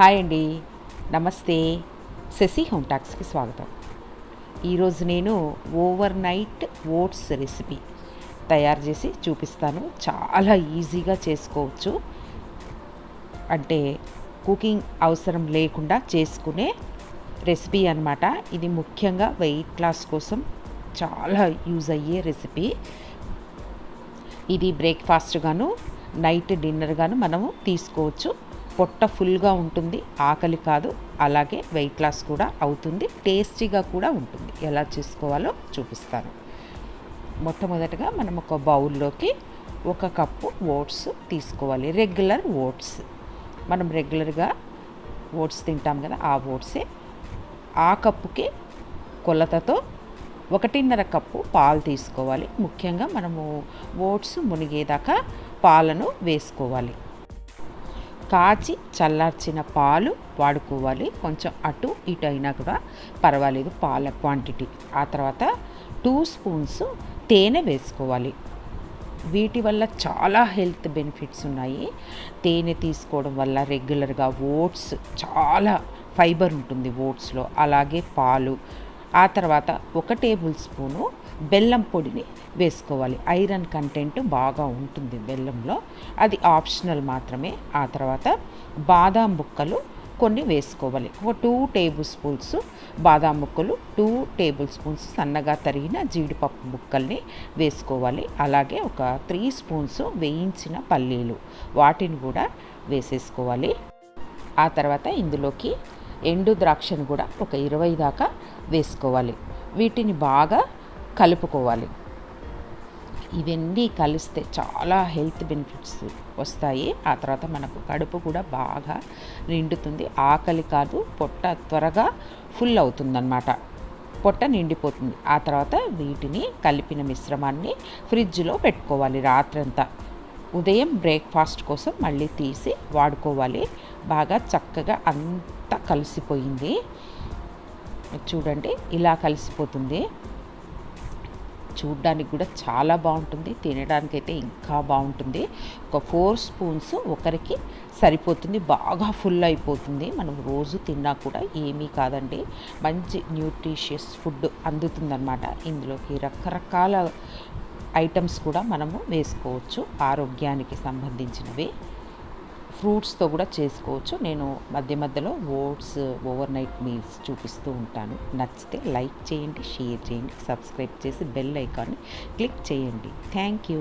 Hi అండి. నమస్తే. Shashi home టాక్స్కి స్వాగతం. ఈరోజు నేను ఓవర్ నైట్ ఓట్స్ రెసిపీ తయారు చేసి చూపిస్తాను. చాలా ఈజీగా చేసుకోవచ్చు. అంటే కుకింగ్ అవసరం లేకుండా చేసుకునే రెసిపీ అనమాట ఇది ముఖ్యంగా వెయిట్ లాస్ కోసం చాలా యూజ్ అయ్యే రెసిపీ. ఇది బ్రేక్ఫాస్ట్ గాను నైట్ డిన్నర్ గాను మనము తీసుకోవచ్చు. పొట్ట ఫుల్గా ఉంటుంది ఆకలి కాదు అలాగే వెయిట్ లాస్ కూడా అవుతుంది టేస్టీగా కూడా ఉంటుంది. ఎలా చేసుకోవాలో చూపిస్తాను. మొట్టమొదటగా మనం ఒక బౌల్లోకి ఒక కప్పు ఓట్స్ తీసుకోవాలి రెగ్యులర్ ఓట్స్. మనం రెగ్యులర్గా ఓట్స్ తింటాం కదా ఆ ఓట్సే. ఆ కప్పుకి కొలతతో ఒకటిన్నర కప్పు పాలు తీసుకోవాలి. ముఖ్యంగా మనము ఓట్స్ మునిగేదాకా పాలను వేసుకోవాలి. కాచి చల్లార్చిన పాలు వాడుకోవాలి. కొంచెం అటు ఇటు అయినా కూడా పర్వాలేదు పాల క్వాంటిటీ ఆ తర్వాత టూ స్పూన్స్ తేనె వేసుకోవాలి. వీటి వల్ల చాలా హెల్త్ బెనిఫిట్స్ ఉన్నాయి. తేనె తీసుకోవడం వల్ల రెగ్యులర్గా ఓట్స్ చాలా ఫైబర్ ఉంటుంది ఓట్స్లో అలాగే పాలు ఆ తర్వాత ఒక టేబుల్ స్పూను బెల్లం పొడిని వేసుకోవాలి. ఐరన్ కంటెంట్ బాగా ఉంటుంది బెల్లంలో. అది ఆప్షనల్ మాత్రమే. ఆ తర్వాత బాదాం ముక్కలు కొన్ని వేసుకోవాలి. ఒక టూ టేబుల్ స్పూన్స్ బాదాం ముక్కలు టూ టేబుల్ స్పూన్స్ సన్నగా తరిగిన జీడిపప్పు ముక్కల్ని వేసుకోవాలి. అలాగే ఒక త్రీ స్పూన్స్ వేయించిన పల్లీలు వాటిని కూడా వేసేసుకోవాలి. ఆ తర్వాత ఇందులోకి ఎండు ద్రాక్షను కూడా ఒక ఇరవై దాకా వేసుకోవాలి. వీటిని బాగా కలుపుకోవాలి. ఇవన్నీ కలిస్తే చాలా హెల్త్ బెనిఫిట్స్ వస్తాయి. ఆ తర్వాత మనకు కడుపు కూడా బాగా నిండుతుంది. ఆకలి కాదు పొట్ట త్వరగా ఫుల్ అవుతుందన్నమాట. పొట్ట నిండిపోతుంది. ఆ తర్వాత వీటిని కలిపిన మిశ్రమాన్ని ఫ్రిడ్జ్లో పెట్టుకోవాలి రాత్రంతా. ఉదయం బ్రేక్ఫాస్ట్ కోసం మళ్ళీ తీసి వాడుకోవాలి. బాగా చక్కగా అంతా కలిసిపోయింది. చూడండి ఇలా కలిసిపోతుంది. చూడ్డానికి కూడా చాలా బాగుంటుంది తినడానికి అయితే ఇంకా బాగుంటుంది. ఒక ఫోర్ స్పూన్స్ ఒకరికి సరిపోతుంది బాగా ఫుల్ అయిపోతుంది. మనం రోజు తిన్నా కూడా ఏమీ కాదండి మంచి న్యూట్రిషియస్ ఫుడ్ అందుతుందన్నమాట. ఇందులోకి రకరకాల ఐటమ్స్ కూడా మనము వేసుకోవచ్చు ఆరోగ్యానికి సంబంధించినవి. ఫ్రూట్స్తో కూడా చేసుకోవచ్చు. నేను మధ్య మధ్యలో ఓట్స్ ఓవర్ నైట్ మీల్స్ చూపిస్తూ ఉంటాను. నచ్చితే లైక్ చేయండి షేర్ చేయండి సబ్స్క్రైబ్ చేసి బెల్ ఐకాన్ని క్లిక్ చేయండి. Thank you.